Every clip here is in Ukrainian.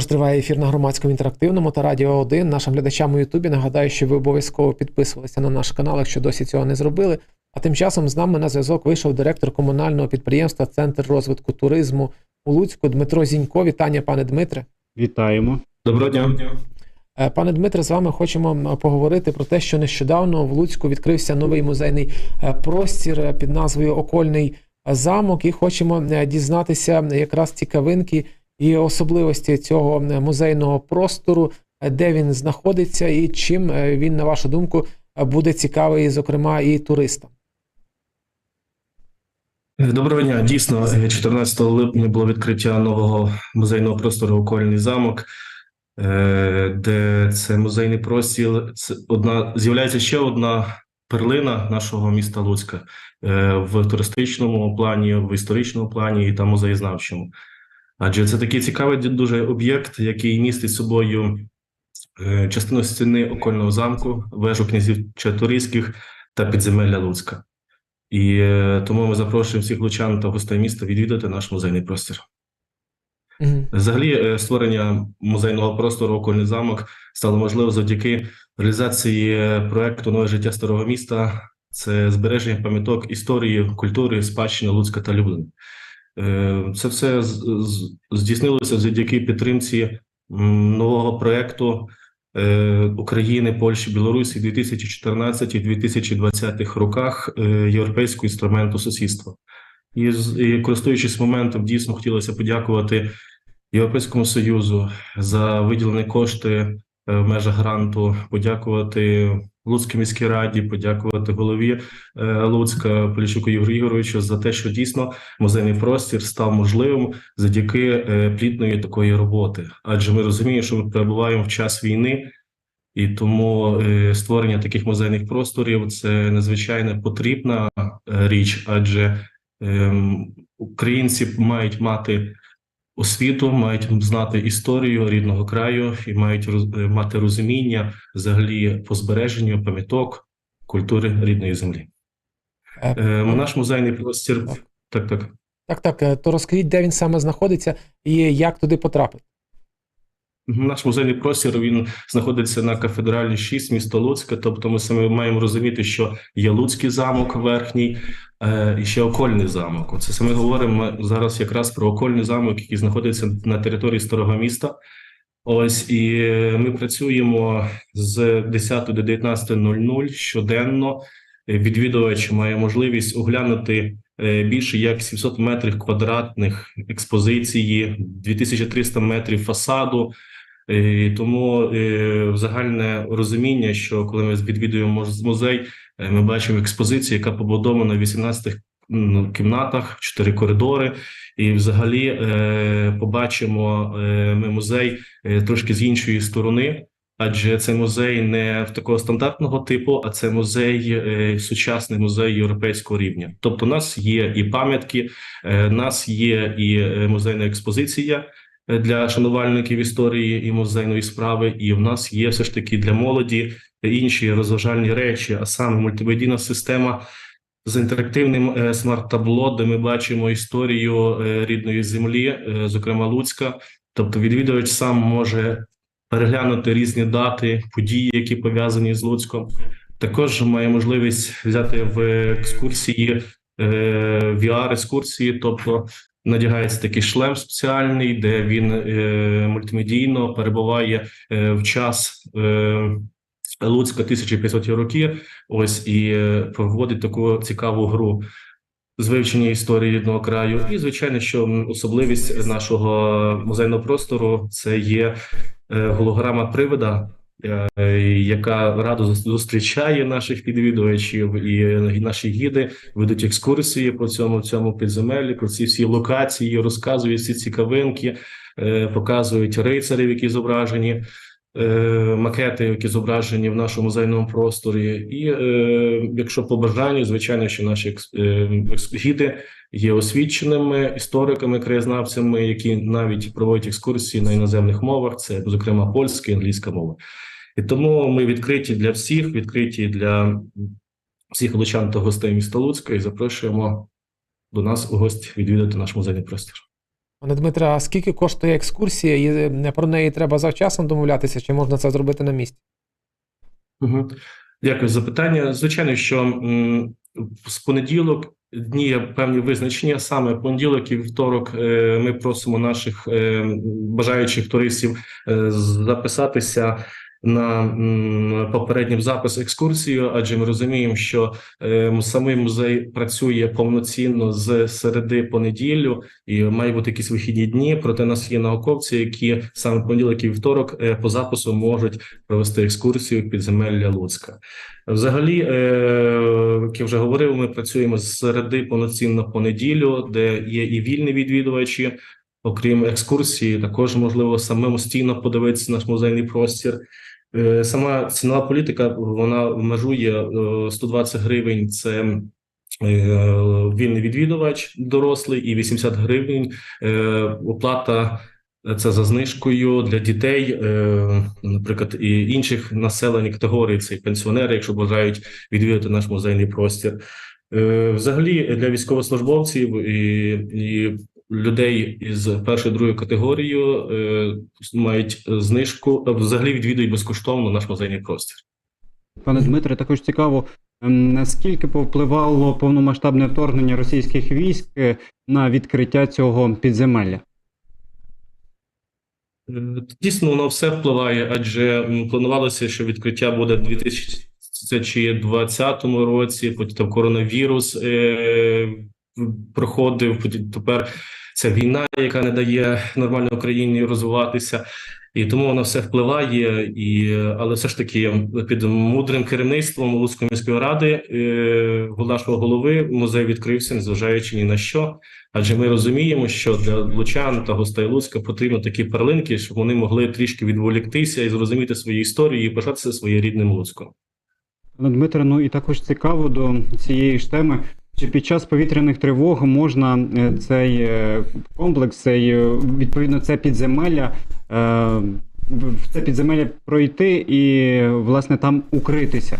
Отож, триває ефір на громадському інтерактивному та Радіо 1. Нашим глядачам у Ютубі нагадаю, що ви обов'язково підписувалися на наш канал, якщо досі цього не зробили. А тим часом з нами на зв'язок вийшов директор комунального підприємства Центр розвитку туризму у Луцьку Дмитро Зінько. Вітання, пане Дмитре. Вітаємо. Доброго дня. Е, Пане Дмитре, з вами хочемо поговорити про те, що нещодавно в Луцьку відкрився новий музейний е, простір е, під назвою Окольний замок, і хочемо дізнатися якраз цікавинки і особливості цього е, музейного простору, е, де він знаходиться, і чим е, він, на вашу думку, буде цікавий, зокрема, і туристам. Доброго дня. Дійсно, е, 14 липня було відкриття нового музейного простору Окольний замок, де це музейний простір. Це одна з'являється ще одна перлина нашого міста Луцька в туристичному плані, в історичному плані та музеєзнавчому. Адже це такий цікавий дуже об'єкт, який містить собою е, частину стіни окольного замку, вежу князів Чарторийських та підземелля Луцька. І е, тому ми запрошуємо всіх лучан та гостей міста відвідати наш музейний простір. Взагалі, е, створення музейного простору Окольний замок стало можливо завдяки реалізації проекту Нове життя старого міста. Це збереження пам'яток історії, культури, спадщини Луцька та Люблина. Е, Це все здійснилося завдяки підтримці нового проекту е, України, Польщі, Білорусі 2014-2020 роках е, європейського інструменту сусідства. І, і користуючись моментом, дійсно хотілося подякувати Європейському Союзу за виділені кошти в межах гранту, подякувати Луцькій міській раді, подякувати голові е, Луцька Поліщуку Ігорю Ігоровичу за те, що дійсно музейний простір став можливим завдяки е, плідної такої роботи. Адже ми розуміємо, що ми перебуваємо в час війни. І тому е, створення таких музейних просторів це надзвичайно потрібна річ, адже ем, українці мають мати освіту, мають знати історію рідного краю і мають роз- е, мати розуміння взагалі по збереженню пам'яток культури рідної землі. Е, Е, наш музейний простір так, так. Так, так. е, То розкажіть, де він саме знаходиться і як туди потрапити. Наш музейний простір він знаходиться на кафедральній 6 місто Луцьке. Тобто, ми саме маємо розуміти, що є Луцький замок верхній е, і ще окольний замок. Оце саме говоримо зараз якраз про окольний замок, який знаходиться на території старого міста. Ось і е, ми працюємо з 10 до 19.00 щоденно. Е, Відвідувач має можливість оглянути е, більше як 700 метрів квадратних експозиції, 2300 метрів фасаду. Е, тому е, загальне розуміння, що коли ми відвідуємо муз- музей, е, ми бачимо експозицію, яка побудована в 18 кімнатах, 4 коридори, і взагалі е, побачимо е, ми музей е, трошки з іншої сторони. Адже це музей не в такого стандартного типу, а це музей, е, сучасний музей європейського рівня. Тобто, у нас є і пам'ятки, е, у нас є і е, музейна експозиція е, для шанувальників історії і музейної справи. І в нас є все ж таки для молоді інші розважальні речі, а саме мультимедійна система з інтерактивним е, смарт-табло, де ми бачимо історію е, рідної землі, е, зокрема Луцька. Тобто, відвідувач сам може переглянути різні дати, події, які пов'язані з Луцьком. Також має можливість взяти в екскурсії е, VR-екскурсії, тобто надягається такий шлем спеціальний, де він мультимедійно перебуває в час Луцька 1500 років. Ось і е, проводить таку цікаву гру з вивчення історії рідного краю. І звичайно, що особливість нашого музейного простору це є е, голограма привида. е, Яка радо зустрічає наших відвідувачів, і наші гіди ведуть екскурсії по цьому цьому підземеллі, про ці всі локації, розказують всі цікавинки, показують рицарів, які зображені, макети, які зображені в нашому музейному просторі. І е, якщо по бажанню, звичайно, що наші екс- е, гіди є освіченими істориками, краєзнавцями, які навіть проводять екскурсії на іноземних мовах, це зокрема польська і англійська мова. І тому ми відкриті для всіх, відкриті для всіх лучан та гостей міста Луцька і запрошуємо до нас у гості відвідати наш музейний простір. Пане Дмитре, а скільки коштує екскурсія? І про неї треба завчасно домовлятися, чи можна це зробити на місці? Угу. Дякую за питання. Звичайно, що з понеділок дні є певні визначення. Саме понеділок і вівторок е, ми просимо наших е, бажаючих туристів е, записатися на м, попередній запис екскурсію, адже ми розуміємо, що е, самий музей працює повноцінно з середи по неділю і має бути якісь вихідні дні. Проте нас є науковці, які саме понеділок і вівторок е, по запису можуть провести екскурсію підземелля Луцька. Взагалі, е, як я вже говорив, ми працюємо з середи повноцінно по неділю, де є і вільні відвідувачі. Окрім екскурсії, також можливо самостійно подивитися наш музейний простір. Е, Сама цінова політика вона межує е, 120 гривень. Це е, вільний відвідувач дорослий, і 80 гривень е, оплата е, це за знижкою для дітей, е, наприклад, і інших населень категорій, це і пенсіонери, якщо бажають відвідати наш музейний простір. Е, Взагалі для військовослужбовців і, і людей із першої другої категорією е, мають знижку, е, взагалі відвідують безкоштовно наш музейний простір. Пане Дмитре, також цікаво, ем, наскільки повпливало повномасштабне вторгнення російських військ е, на відкриття цього підземелля? Дійсно, воно все впливає, адже планувалося, що відкриття буде в 2020 році. Потім коронавірус проходив. Потім тепер ця війна, яка не дає нормально Україні розвиватися. І тому воно все впливає, і але все ж таки під мудрим керівництвом Луцької міської ради е, нашого голови музей відкрився, незважаючи ні на що. Адже ми розуміємо, що для лучан та гостей Луцька потрібно такі перлинки, щоб вони могли трішки відволіктися і зрозуміти свої історії і пишатися своїм рідним Луцьком. Пане Дмитре, ну і також цікаво до цієї ж теми. Чи під час повітряних тривог можна е, цей е, комплекс, цей е, відповідно це підземелля, в це підземелля пройти і власне там укритися?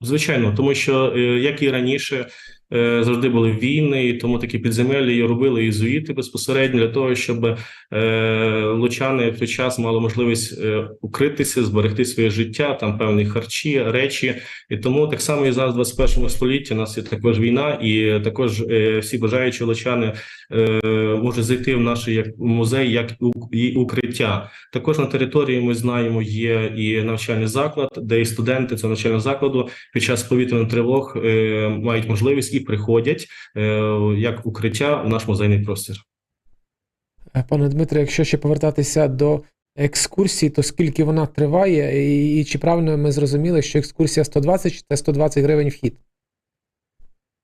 Звичайно, тому що як і раніше завжди були війни, і тому такі підземелі робили ізуїти безпосередньо для того, щоб е, лучани в той час мали можливість е, укритися, зберегти своє життя, там певні харчі, речі. І тому так само і зараз, в 21 столітті, у нас є також війна, і також е, всі бажаючі лучани е, можуть зайти в наш як музей, як і укриття. Також на території ми знаємо є і навчальний заклад, де і студенти цього навчального закладу під час повітряних тривог е, мають можливість і приходять е, як укриття в наш музейний простір. Е, Пане Дмитре, якщо ще повертатися до екскурсії, то скільки вона триває, і, і чи правильно ми зрозуміли, що екскурсія 120 чи це 120 гривень вхід?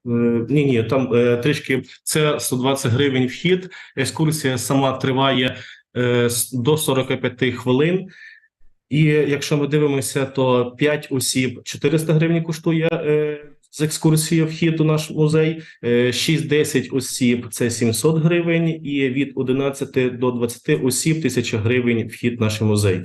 Ні, ні, там е, трішки це 120 гривень вхід. Екскурсія сама триває е, до 45 хвилин. І якщо ми дивимося, то 5 осіб 400 гривень коштує е, з екскурсії вхід у наш музей. Е, 6-10 осіб це 700 гривень, і від 11 до 20 осіб 1000 гривень вхід в наш музей.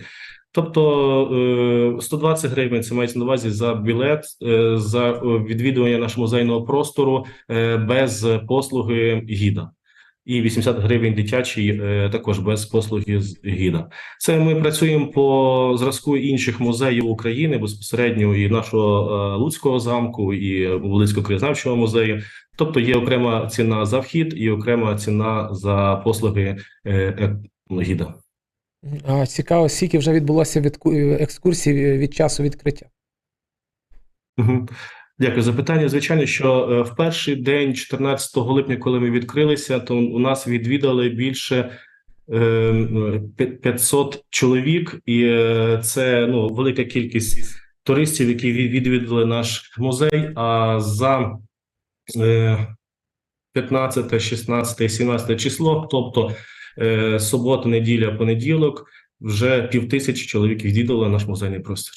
Тобто е, 120 гривень це мається на увазі за білет, е, за е, відвідування нашого музейного простору е, без послуги гіда. І 80 гривень дитячий е, також без послуги з гіда. Це ми працюємо по зразку інших музеїв України безпосередньо і нашого е, Луцького замку, і Волинського краєзнавчого музею. Тобто є окрема ціна за вхід і окрема ціна за послуги е, е, гіда. А цікаво, скільки вже відбулося відку- екскурсій від часу відкриття? Мгм. Дякую за питання. Звичайно, що е, в перший день, 14 липня, коли ми відкрилися, то у нас відвідали більше е, 500 чоловік, і е, це ну велика кількість туристів, які відвідали наш музей. А за е, 15, 16, 17 число, тобто субота, неділя, понеділок, вже півтисячі чоловік відвідали наш музейний простір.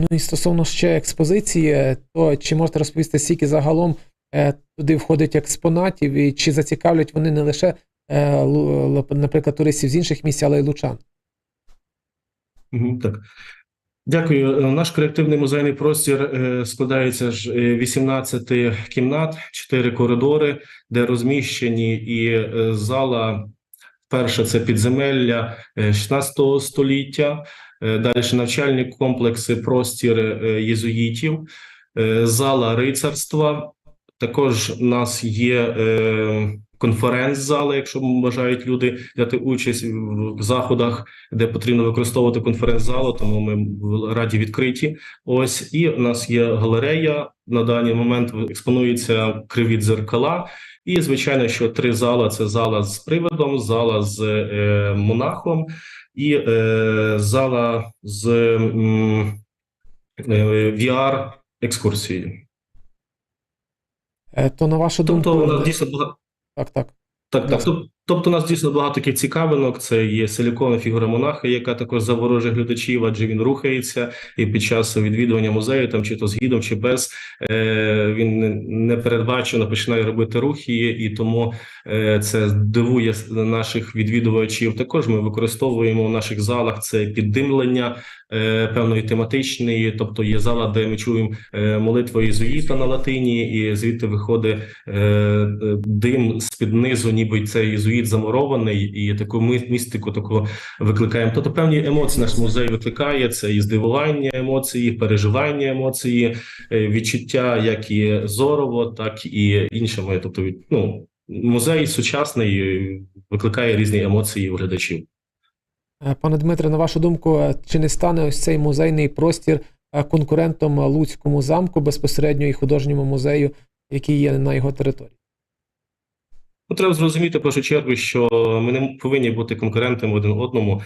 Ну і стосовно ще експозиції, то чи можете розповісти, скільки загалом е, туди входить експонатів, і чи зацікавлять вони не лише, е, наприклад, туристів з інших місць, але й лучан? Так. Дякую. Е, Наш колективний музейний простір складається з е, 18 кімнат, 4 коридори, де розміщені і зала. Перша це підземелля е, 16 століття, е, далі навчальні комплекси, простір е, єзуїтів, е, зала рицарства. Також у нас є е, конференц-зали, якщо бажають люди взяти участь в заходах де потрібно використовувати конференц-залу, тому ми раді відкриті. Ось і у нас є галерея. На даний момент експонуються криві дзеркала. І звичайно, що три зала: це зала з приводом, зала з е, монахом і е, зала з е, VR екскурсією. Е, То на вашу думку, Тобто, дійсно багато. так, так. Так, так. Тоб- Тобто, у нас дійсно багато таких цікавинок. Це є силіконова фігура монаха, яка також заворожує глядачів, адже він рухається і під час відвідування музею, там чи то з гідом, чи без е, він не- непередбачено починає робити рухи, і тому е, це дивує наших відвідувачів. Також ми використовуємо в наших залах це піддимлення е, певної тематичної, тобто є зала, де ми чуємо молитву єзуїта на латині, і звідти виходить дим з під низу, ніби це єзуїт замурований, і таку містику таку викликаємо. Тобто певні емоції наш музей викликає це і здивування емоції, і переживання емоції, е, відчуття як і зорово, так і іншими. Тобто, ну музей сучасний викликає різні емоції у глядачів. Е, Пане Дмитре, на вашу думку, е, чи не стане ось цей музейний простір конкурентом Луцькому замку безпосередньо і художньому музею, який є на його території? Ну, треба зрозуміти в першу чергу, що ми не повинні бути конкурентами один одному,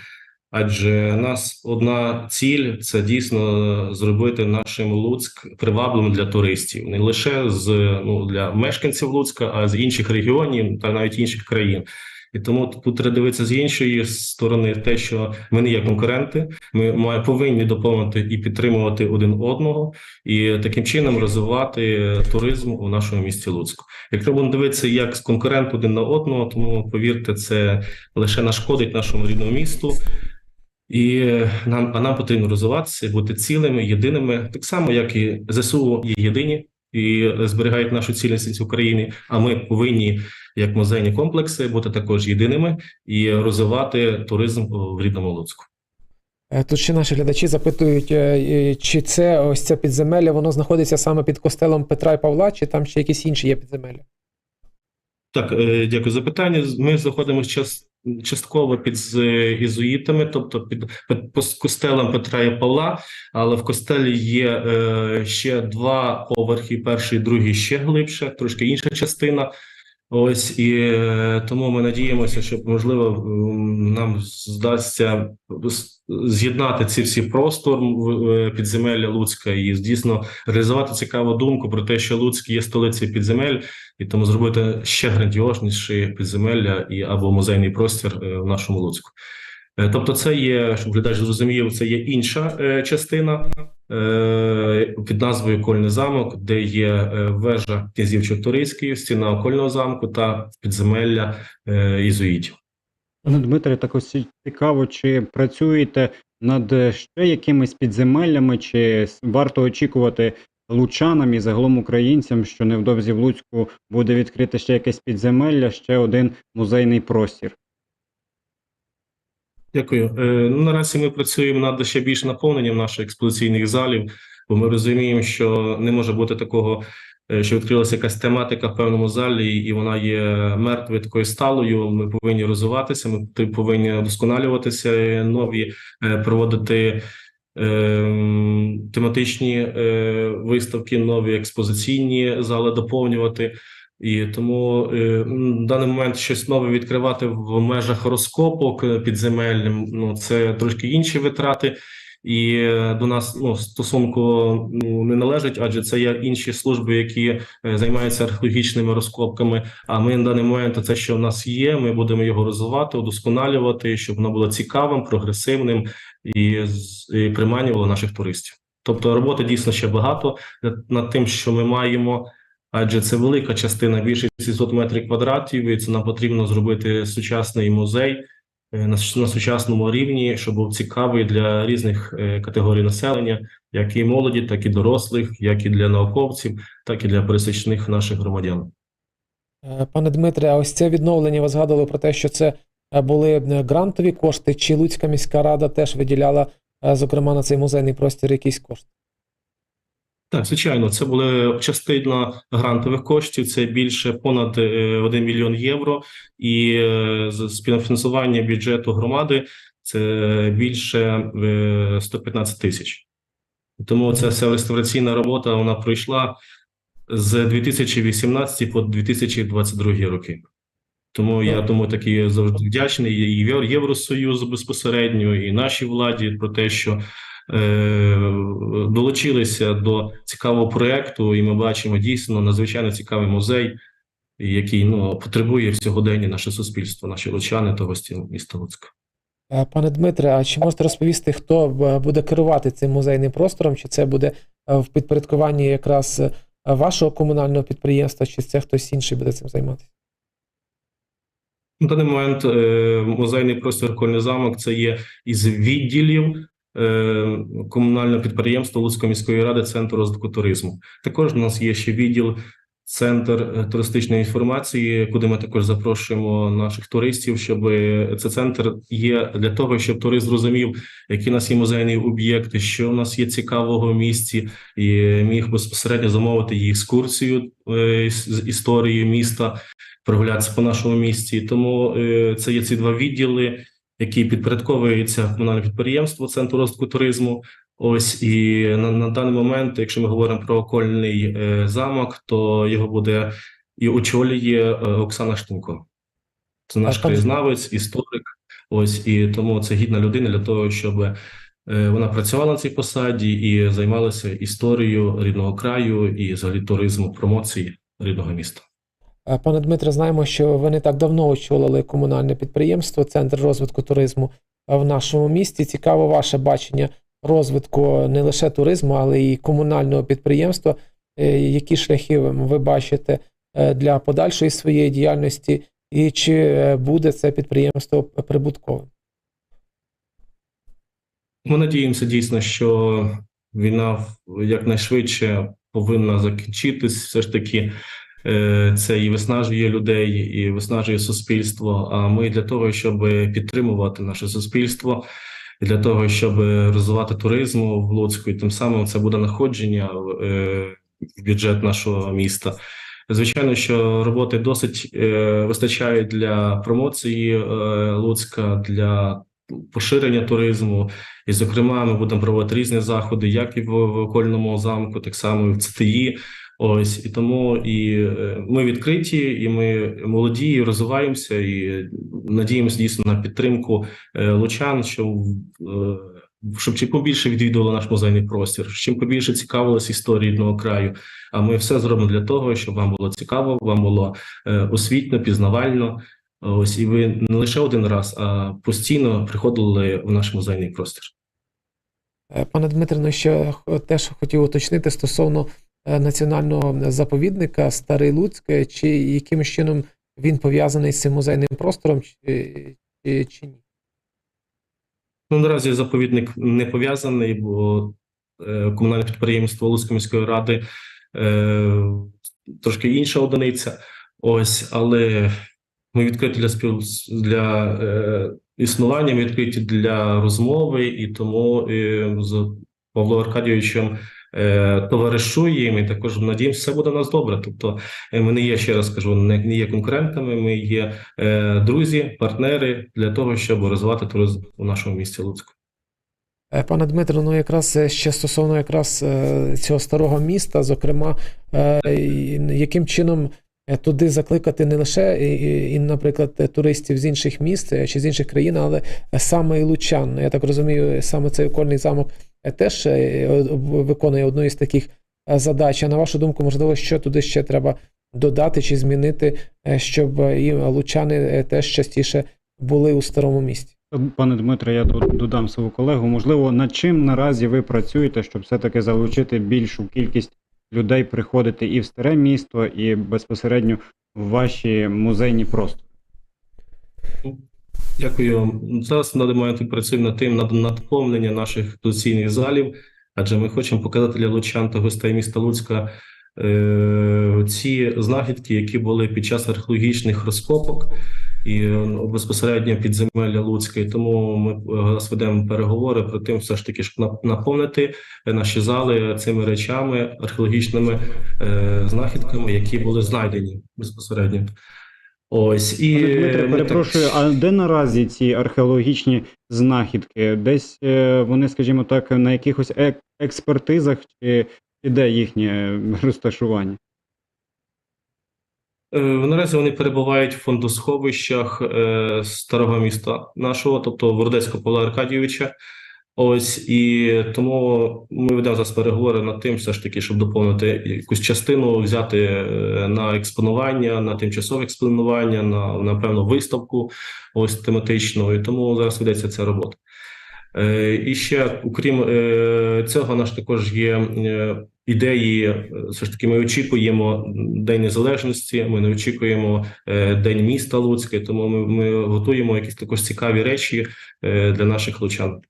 адже у нас одна ціль це дійсно зробити нашим Луцьк привабливим для туристів, не лише з ну для мешканців Луцька, а з інших регіонів та навіть інших країн. І тому тут треба дивитися з іншої сторони, те, що ми не є конкуренти, ми має повинні доповнити і підтримувати один одного, і таким чином розвивати туризм у нашому місті Луцьку. Якщо будемо дивитися як конкурент один на одного, тому повірте, це лише нашкодить нашому рідному місту. І нам, а нам потрібно розвиватися, бути цілими, єдиними, так само, як і ЗСУ є єдині і зберігають нашу цілісність України. А ми повинні, як музейні комплекси, бути також єдиними і розвивати туризм в рідному Луцьку. Е, Тут ще наші глядачі запитують, е, е, чи це ось це підземелля, воно знаходиться саме під костелом Петра і Павла, чи там ще якісь інші є підземелля? Так, е, дякую за питання. Ми знаходимося час, частково під е, ізуїтами, тобто під, під пос- костелом Петра і Павла, але в костелі є е, ще два поверхи: перший, другий ще глибше, трошки інша частина. Ось і е, тому ми надіємося, що можливо нам здасться з'єднати ці всі простор е, підземелля Луцька і дійсно реалізувати цікаву думку про те, що Луцьк є столицею підземель, і тому зробити ще грандіозніші підземелля і або музейний простір е, в нашому Луцьку. Тобто, це є, щоб глядач зрозумів, це є інша частина під назвою Кольний замок, де є е, вежа князів Чорторийської, стіна окольного замку та підземелля е, ізуїтів. Пане Дмитре, так ось цікаво, чи працюєте над ще якимись підземеллями, чи варто очікувати лучанам і загалом українцям, що невдовзі в Луцьку буде відкрите ще якесь підземелля, ще один музейний простір? Дякую. Е, Ну, наразі ми працюємо над ще більш наповненням наших експозиційних залів, бо ми розуміємо, що не може бути такого, е, що відкрилася якась тематика в певному залі, і вона є мертвою такою сталою. Ми повинні розвиватися, ми повинні вдосконалюватися, е, нові проводити. е, Тематичні виставки, нові експозиційні зали доповнювати, і тому е, м, даний момент щось нове відкривати в межах розкопок е, підземельним. Ну це трошки інші витрати, і е, до нас ну стосунку ну, не належить, адже це є інші служби, які е, займаються археологічними розкопками. А ми на даний момент це, що в нас є, ми будемо його розвивати, удосконалювати, щоб воно було цікавим, прогресивним і, і приманювало наших туристів. Тобто роботи дійсно ще багато над тим, що ми маємо адже це велика частина, більше 600 метрів квадратів, і це нам потрібно зробити сучасний музей, е, на, сучасному рівні, щоб був цікавий для різних е, категорій населення, як і молоді, так і дорослих, як і для науковців, так і для пересічних наших громадян. Е, Пане Дмитре, а ось це відновлення ви згадували про те, що це були грантові кошти, чи Луцька міська рада теж виділяла, зокрема, на цей музейний простір якісь кошти? Так, звичайно, це були частина грантових коштів. Це більше понад е, 1 мільйон євро, і е, співфінансування бюджету громади це більше е, 115 тисяч. Тому ця вся реставраційна робота вона пройшла з 2018 по 2022 роки. Тому я тому такий завжди вдячний і Євро- Євросоюзу безпосередньо, і нашій владі про те, що е, долучилися до цікавого проекту, і ми бачимо дійсно надзвичайно цікавий музей, який ну потребує в сьогоденні наше суспільство, наші лучани та гості міста Луцька. Е, Пане Дмитре, а чи можете розповісти, хто е, буде керувати цим музейним простором? Чи це буде е, в підпорядкуванні якраз е, вашого комунального підприємства, чи це хтось інший буде цим займатися? На даний момент е, музейний простір Кольний замок це є із відділів е, комунального підприємства Луцької міської ради Центру розвитку туризму. Також у нас є ще відділ Центр е, туристичної інформації, куди ми також запрошуємо наших туристів, щоб е, це центр є для того, щоб турист зрозумів, які у нас є музейні об'єкти, що у нас є цікавого в місті, і міг безпосередньо замовити її екскурсію е, з історії міста прогулятися по нашому місті. Тому е, це є ці два відділи, які підпорядковуються комунальному підприємству Центру розвитку туризму. Ось і на, на даний момент, якщо ми говоримо про окольний е, замок, то його буде і очолює е, Оксана Штунко. Це наш краєзнавець, історик. Ось і тому це гідна людина для того, щоб е, вона працювала на цій посаді і займалася історією рідного краю і взагалі туризму, промоції рідного міста. Пане Дмитре, знаємо, що ви не так давно очолили комунальне підприємство, Центр розвитку туризму в нашому місті. Цікаво ваше бачення розвитку не лише туризму, але й комунального підприємства. Е, Які шляхи ви- бачите е, для подальшої своєї діяльності, і чи е, буде це підприємство прибутковим? Ми надіємося дійсно, що війна якнайшвидше повинна закінчитись. Все ж таки, це і виснажує людей, і виснажує суспільство. А ми для того, щоб підтримувати наше суспільство, для того, щоб розвивати туризм в Луцьку, і тим самим це буде находження е, в бюджет нашого міста. Звичайно, що роботи досить е, вистачає для промоції е, Луцька, для поширення туризму. І, зокрема, ми будемо проводити різні заходи, як і в окольному замку, так само і в ЦТІ. Ось і тому і е, ми відкриті, і ми молоді, і розвиваємося, і надіємося дійсно на підтримку е, лучан, що е, щоб чим побільше відвідували наш музейний простір, чим побільше цікавилось історії рідного краю. А ми все зробимо для того, щоб вам було цікаво, вам було освітньо, пізнавально. Ось і ви не лише один раз, а постійно приходили в наш музейний простір. Пане Дмитре, ну ще теж хотів уточнити стосовно національного заповідника Старий Луцьк, е, чи яким чином він пов'язаний з цим музейним простором, чи, чи, чи ні? Ну наразі заповідник не пов'язаний, бо е, комунальне підприємство Луцької міської ради е, трошки інша одиниця. Ось, але ми відкриті для спів для е, існування, ми відкриті для розмови, і тому е, з Павлом Аркадійовичем е, товаришуємо. І також надіємося, все буде у нас добре. Тобто, е, ми не є ще раз кажу, не, є конкурентами. Ми є е, друзі, партнери для того, щоб розвивати туризм у нашому місті Луцьку. Е, Пане Дмитро, ну якраз е, ще стосовно якраз е, цього старого міста, зокрема, е, яким чином е, туди закликати не лише, і, наприклад, е, туристів з інших міст е, чи з інших країн, але саме і лучан. Я так розумію, саме цей окольний замок е, теж е, виконує одну із таких е, задач. А на вашу думку, можливо, що туди ще треба додати чи змінити, е, щоб е, і лучани е, теж частіше були у старому місті? Пане Дмитре, я додам свого колегу. Можливо, над чим наразі ви працюєте, щоб все-таки залучити більшу кількість людей приходити і в старе місто, і безпосередньо в ваші музейні простори? Дякую. Зараз на даний момент працюємо над тим над наповнення наших екскурсійних залів, адже ми хочемо показати для лучан та гостей міста Луцька е, ці знахідки, які були під час археологічних розкопок і е, безпосередньо підземелля Луцька. І тому ми е, зараз ведемо переговори про тим, все ж таки, щоб наповнити наші зали цими речами, археологічними е, знахідками, які були знайдені безпосередньо. Ось і Дмитре, ми так- перепрошую, а де наразі ці археологічні знахідки? Десь е, вони, скажімо так, на якихось ек- експертизах чи де їхнє розташування? Е, Наразі вони перебувають в фондосховищах е, старого міста нашого, тобто Вордецького Павла Аркадійовича. Ось і тому ми ведемо зараз переговори над тим, все ж таки, щоб доповнити якусь частину, взяти е, на експонування, на тимчасове експонування, на напевно виставку, ось тематичну. І тому зараз ведеться ця робота. І ще, окрім цього, наш також є ідеї. е, Все ж таки, ми очікуємо День Незалежності. Ми не очікуємо е, День міста Луцьке. Тому ми, ми готуємо якісь також цікаві речі е, для наших лучан.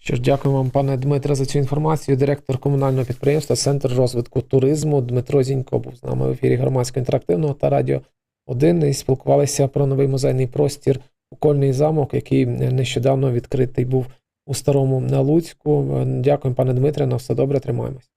Що ж, дякую вам, пане Дмитре, за цю інформацію. Директор комунального підприємства Центр розвитку туризму Дмитро Зінько був з нами в ефірі громадського інтерактивного та радіо 1 і спілкувалися про новий музейний простір Окольний замок, який нещодавно відкритий був у старому на Луцьку. Дякуємо, пане Дмитре. На все добре, тримаємось.